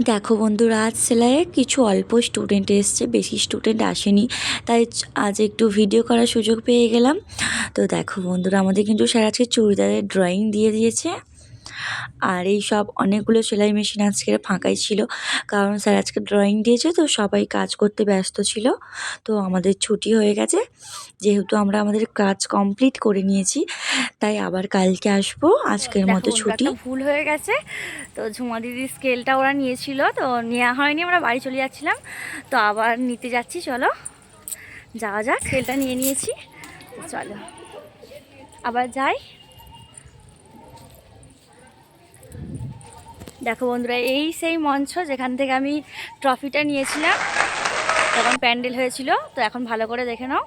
দেখো বন্ধুরা, আজ সেলাইয়ে কিছু অল্প স্টুডেন্ট এসছে, বেশি স্টুডেন্ট আসেনি, তাই আজ একটু ভিডিও করার সুযোগ পেয়ে গেলাম। তো দেখো বন্ধুরা, আমাদের কিন্তু স্যার আজকে চুড়িদারের ড্রয়িং দিয়ে দিয়েছে। আর এই সব অনেকগুলো সেলাই মেশিন আজকে ফাঁকাই ছিল। কারণ স্যার আজকে ড্রয়িং দিয়েছে তো সবাই কাজ করতে ব্যস্ত ছিল। তো আমাদের ছুটি হয়ে গেছে। যেহেতু আমরা আমাদের কাজ কমপ্লিট করে নিয়েছি তাই আবার কালকে আসব আজকের মতো ছুটি। ভুল হয়ে গেছে। তো ঝুমা দিদির স্কেলটা ওরা নিয়েছিল তো নেওয়া হয়নি আমরা বাড়ি চলে যাচ্ছিলাম। তো আবার নিতে যাচ্ছি চলো। যাওয়া যাক স্কেলটা নিয়ে নিয়েছি। চলো। আবার যাই। দেখো বন্ধুরা এই সেই মঞ্চ যেখান থেকে আমি ট্রফিটা নিয়েছিলাম তখন প্যান্ডেল হয়েছিল তো এখন ভালো করে দেখে নাও।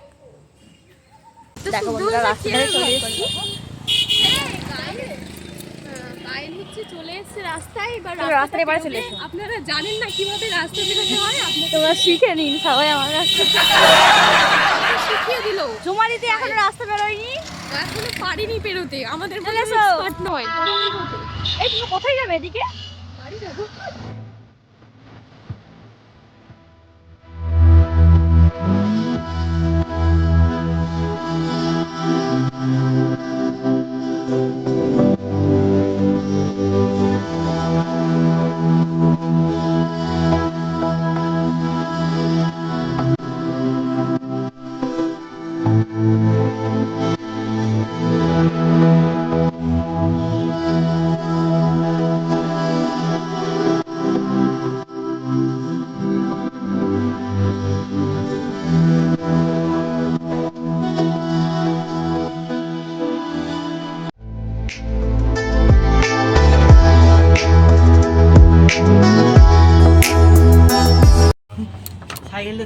দেখো বন্ধুরা রাস্তা ধারে চলে এসেছি। চলে এসেছে রাস্তায় এবার রাস্তায় চলে এসো। আপনারা জানেন না কীভাবে রাস্তা বেরোতে হয়? আপনাকে তোমরা শিখে নিন সবাই আমার শিখিয়ে দিল। এখনও রাস্তা বেরোয়নি? এখনও পারিনি পেরোতে। আমাদের expert নয়। এই তুমি কোথায় যাবে এদিকে? বাড়ি যাব।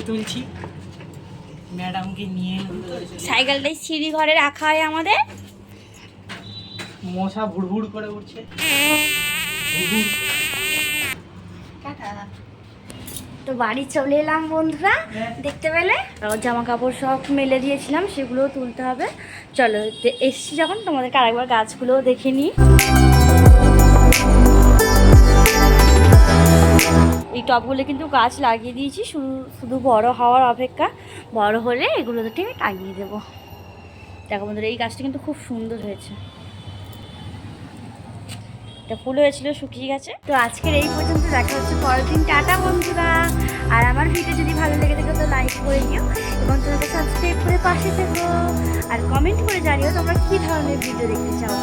তুলছি। ম্যাডামকে নিয়ে সাইকেলটাই সিঁড়ি ঘরে রাখা হয় আমাদের। মশা ভুড়ভুড় করে উঠছে। তো বাড়ি চলে এলাম বন্ধুরা দেখতে পেলে? জামা কাপড় সব মেলে দিয়েছিলাম সেগুলোও তুলতে হবে। চলো এসছি যখন তোমাদেরকে আরেকবার গাছগুলোও দেখে নিই। টবগুলো কিন্তু গাছ লাগিয়ে দিয়েছি, শুধু শুধু বড় হওয়ার অপেক্ষা। বড় হলে এগুলোতে ঠিক টাঙিয়ে দেবো। দেখো বন্ধুরা, এই গাছটা কিন্তু খুব সুন্দর হয়েছে। এটা ফুল হয়েছিল, শুকিয়ে গেছে। তো আজকের এই পর্যন্ত দেখা হচ্ছে, পরের দিন। টাটা বন্ধুরা। আর আমার ভিডিও যদি ভালো লেগে থাকে, তো লাইক করে নিও। এবং তোমাকে সাবস্ক্রাইব করে পাশে থেকো। আর কমেন্ট করে জানিও তোমরা কী ধরনের ভিডিও দেখতে চাও।